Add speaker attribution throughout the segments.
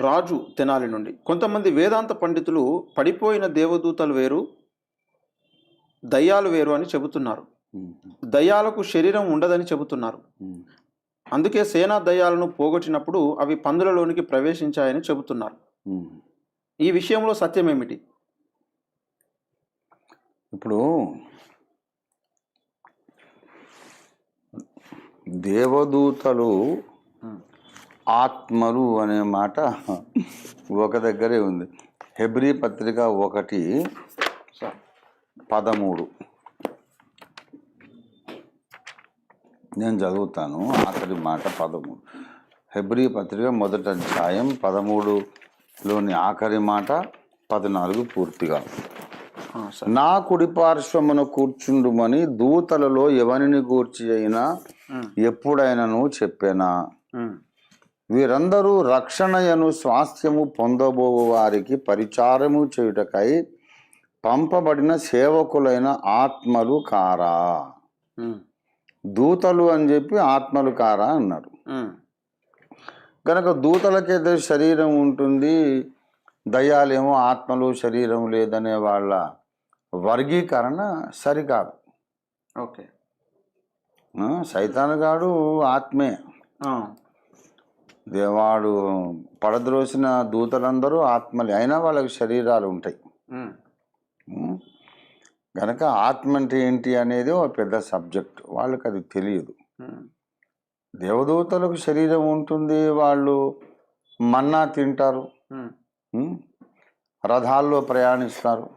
Speaker 1: రాజు తెనాలి నుండి. కొంతమంది వేదాంత పండితులు పడిపోయిన దేవదూతలు వేరు దయ్యాలు వేరు అని చెబుతున్నారు. దయ్యాలకు శరీరం ఉండదని చెబుతున్నారు. అందుకే సేనా దయ్యాలను పోగొట్టినప్పుడు అవి పందులలోనికి ప్రవేశించాయని చెబుతున్నారు. ఈ విషయంలో సత్యం ఏమిటి
Speaker 2: ఇప్పుడు దేవదూతలు ఆత్మలు అనే మాట ఒక దగ్గరే ఉంది. హెబ్రీ పత్రిక ఒకటి పదమూడు. నేను చదువుతాను ఆఖరి మాట పదమూడు. హెబ్రీ పత్రిక మొదటి అధ్యాయం పదమూడులోని ఆఖరి మాట పద్నాలుగు పూర్తిగా. నా కుడి పార్శ్వమున కూర్చుండుమని దూతలలో ఎవరిని గూర్చి అయినా ఎప్పుడైనాను చెప్పానా? వీరందరూ రక్షణయను స్వాస్థ్యము పొందబోవు వారికి పరిచారము చేయుటకై పంపబడిన సేవకులైన ఆత్మలు కారా. దూతలు అని చెప్పి ఆత్మలు కారా అన్నారు. కనుక దూతలకైతే శరీరం ఉంటుంది దయ్యాలేమో ఆత్మలు శరీరం లేదనే వాళ్ళ వర్గీకరణ సరికాదు.
Speaker 1: ఓకే.
Speaker 2: ఆ, సైతానుగాడు ఆత్మే.
Speaker 1: ఆ,
Speaker 2: దేవాడు పడద్రోసిన దూతలందరూ ఆత్మలే. అయినా వాళ్ళకి శరీరాలు ఉంటాయి? కనుక ఆత్మ అంటే ఏంటి అనేది ఒక పెద్ద సబ్జెక్ట్. వాళ్ళకి అది తెలియదు. దేవదూతలకు శరీరం ఉంటుంది వాళ్ళు మన్నా తింటారు? రథాల్లో ప్రయాణిస్తారు.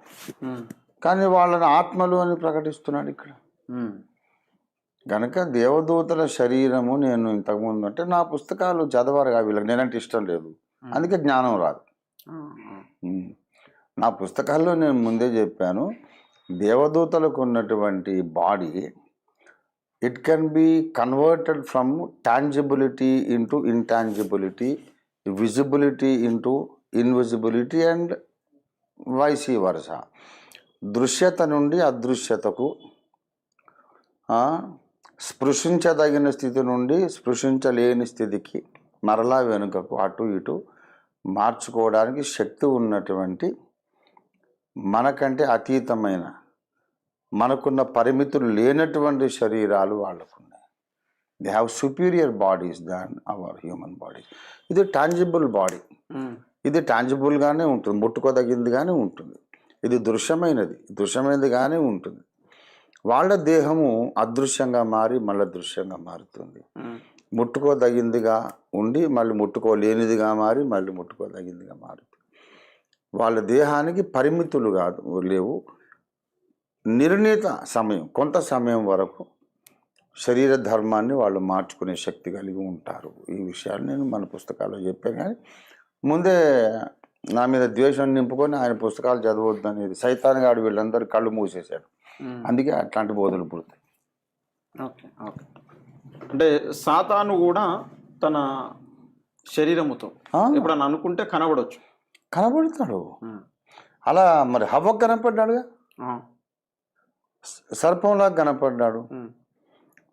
Speaker 2: కానీ వాళ్ళని ఆత్మలు అని ప్రకటిస్తున్నాడు ఇక్కడ. కనుక దేవదూతల శరీరము నేను ఇంతకుముందు అంటే నా పుస్తకాలు చదవరుగా వీళ్ళకి. నేనంటే ఇష్టం లేదు. అందుకే జ్ఞానం రాదు. నా పుస్తకాల్లో నేను ముందే చెప్పాను దేవదూతలకు ఉన్నటువంటి body it can be converted from tangibility into intangibility visibility into invisibility and vice versa దృశ్యత నుండి అదృశ్యతకు స్పృశించదగిన స్థితి నుండి స్పృశించలేని స్థితికి మరలా వెనుకకు అటు ఇటు మార్చుకోవడానికి శక్తి ఉన్నటువంటి మనకంటే అతీతమైన మనకున్న పరిమితులు లేనటువంటి శరీరాలు వాళ్ళకు ఉన్నాయి. They have superior bodies than our human body ఇది టాంజిబుల్ బాడీ
Speaker 1: ఉమ్,
Speaker 2: ఇది టాంజిబుల్గానే ఉంటుంది. ముట్టుకోదగిందిగానే ఉంటుంది. ఇది దృశ్యమైనది. దృశ్యమైనదిగానే ఉంటుంది. వాళ్ళ దేహము అదృశ్యంగా మారి మళ్ళీ దృశ్యంగా మారుతుంది. ముట్టుకోదగిందిగా ఉండి మళ్ళీ ముట్టుకోలేనిదిగా మారి మళ్ళీ ముట్టుకోదగిందిగా మారుతుంది వాళ్ళ దేహానికి పరిమితులు కాదు లేవు. నిర్ణీత సమయం కొంత సమయం వరకు శరీర ధర్మాన్ని వాళ్ళు మార్చుకునే శక్తి కలిగి ఉంటారు. ఈ విషయాలు నేను మన పుస్తకాల్లో చెప్పాను కానీ ముందే నా మీద ద్వేషం నింపుకొని ఆయన పుస్తకాలు చదవద్దు అనేది సైతాన్గాడు వీళ్ళందరూ కళ్ళు మూసేశాడు. అందుకే అట్లాంటి బోధలు పుడతాయి.
Speaker 1: Okay okay. అంటే సాతాను కూడా తన శరీరముతో ఇప్పుడు అని అనుకుంటే కనబడవచ్చు
Speaker 2: కనబడతాడు. అలా మరి హవ్వ కనపడ్డాడుగా? సర్పంలా కనపడ్డాడు.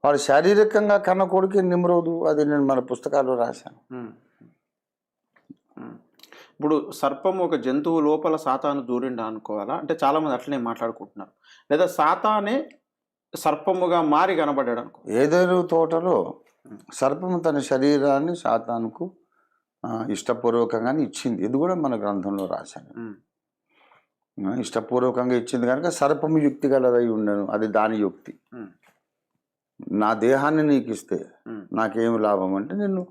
Speaker 2: వాడు శారీరకంగా కన్న కొడుకు నిమ్రోదు. అది నేను మన పుస్తకాల్లో రాశాను.
Speaker 1: ఇప్పుడు సర్పం ఒక జంతువు లోపల సాతాను దూరిండా అనుకోవాలా? అంటే చాలా మంది అట్లనే మాట్లాడుకుంటున్నారు. లేదా సాతానే సర్పముగా మారి కనబడ్డాడు అనుకో.
Speaker 2: ఏదేను తోటలో సర్పము తన శరీరాన్ని సాతానుకు ఇష్టపూర్వకంగానే ఇచ్చింది. ఇది కూడా మన గ్రంథంలో రాశాను ఇష్టపూర్వకంగా ఇచ్చింది కనుక సర్పము యుక్తి గలదై ఉండను. అది దాని యుక్తి. నా దేహాన్ని నీకు ఇస్తే నాకేమి లాభం అంటే నిన్ను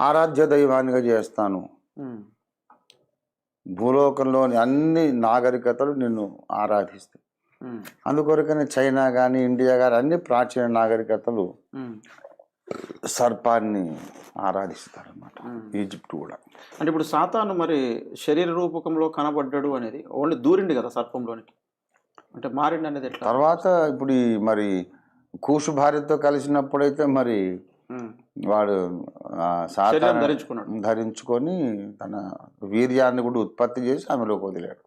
Speaker 2: ఆరాధ్య దైవానిగా చేస్తాను. భూలోకంలోని అన్ని నాగరికతలు నిన్ను ఆరాధిస్తాయి. అందుకొరకనే చైనా కానీ ఇండియా కానీ అన్ని ప్రాచీన నాగరికతలు సర్పాన్ని ఆరాధిస్తారన్నమాట.
Speaker 1: ఉమ్.
Speaker 2: ఈజిప్ట్ కూడా.
Speaker 1: అంటే ఇప్పుడు సాతాను మరి శరీర రూపకంలో కనబడ్డాడు అనేది ఓన్లీ దూరిండి కదా సర్పంలోనికి? అంటే మారిండి అనేది ఎట్లా?
Speaker 2: తర్వాత ఇప్పుడు ఈ మరి కూసు భార్యతో కలిసినప్పుడైతే మరి వాడు
Speaker 1: ధరించుకున్నాడు.
Speaker 2: ధరించుకొని తన వీర్యాన్ని కూడా ఉత్పత్తి చేసి ఆమెలోకి వదిలాడు.